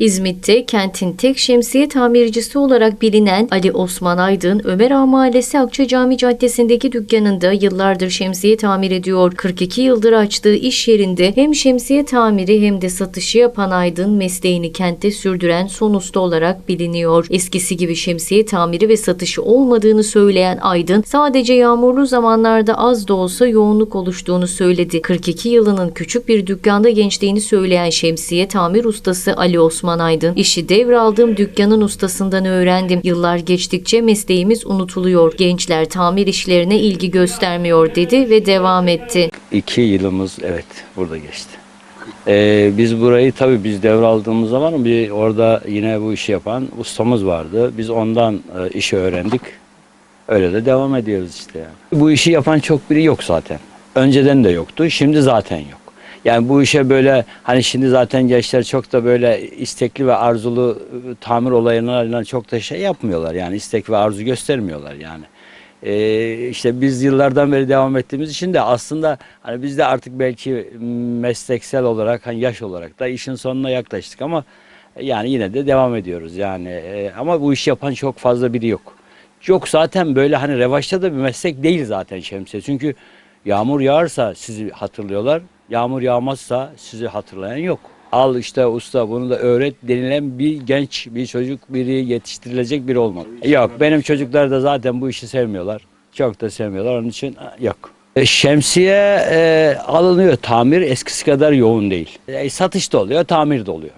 İzmit'te kentin tek şemsiye tamircisi olarak bilinen Ali Osman Aydın, Ömer Ağa Mahallesi Akçacami Caddesi'ndeki dükkanında yıllardır şemsiye tamir ediyor. 42 yıldır açtığı iş yerinde hem şemsiye tamiri hem de satışı yapan Aydın mesleğini kentte sürdüren son usta olarak biliniyor. Eskisi gibi şemsiye tamiri ve satışı olmadığını söyleyen Aydın, sadece yağmurlu zamanlarda az da olsa yoğunluk oluştuğunu söyledi. 42 yılının küçük bir dükkanda gençliğini söyleyen şemsiye tamir ustası Ali Osman Aydın, işi devraldığım dükkanın ustasından öğrendim. Yıllar geçtikçe mesleğimiz unutuluyor. Gençler tamir işlerine ilgi göstermiyor dedi ve devam etti. İki yılımız evet burada geçti. Ee, biz burayı tabii biz devraldığımız zaman bir orada yine bu işi yapan ustamız vardı. Biz ondan e, işi öğrendik. Öyle de devam ediyoruz işte yani. Bu işi yapan çok biri yok zaten. Önceden de yoktu, şimdi zaten yok. Yani bu işe böyle hani şimdi zaten gençler çok da böyle istekli ve arzulu e, tamir olaylarına çok da şey yapmıyorlar. Yani istek ve arzu göstermiyorlar yani. Ee, işte biz yıllardan beri devam ettiğimiz için de aslında hani biz de artık belki mesleksel olarak hani yaş olarak da işin sonuna yaklaştık ama yani yine de devam ediyoruz yani Ee, ama bu işi yapan çok fazla biri yok. Yok zaten böyle hani revaçta da bir meslek değil zaten şemsiye çünkü yağmur yağarsa sizi hatırlıyorlar yağmur yağmazsa sizi hatırlayan yok. Al işte usta bunu da öğret denilen bir genç bir çocuk biri yetiştirilecek biri olmalı. Yok benim çocuklar da zaten bu işi sevmiyorlar. Çok da sevmiyorlar onun için yok. E, şemsiye e, alınıyor tamir eskisi kadar yoğun değil. E, satış da oluyor tamir de oluyor.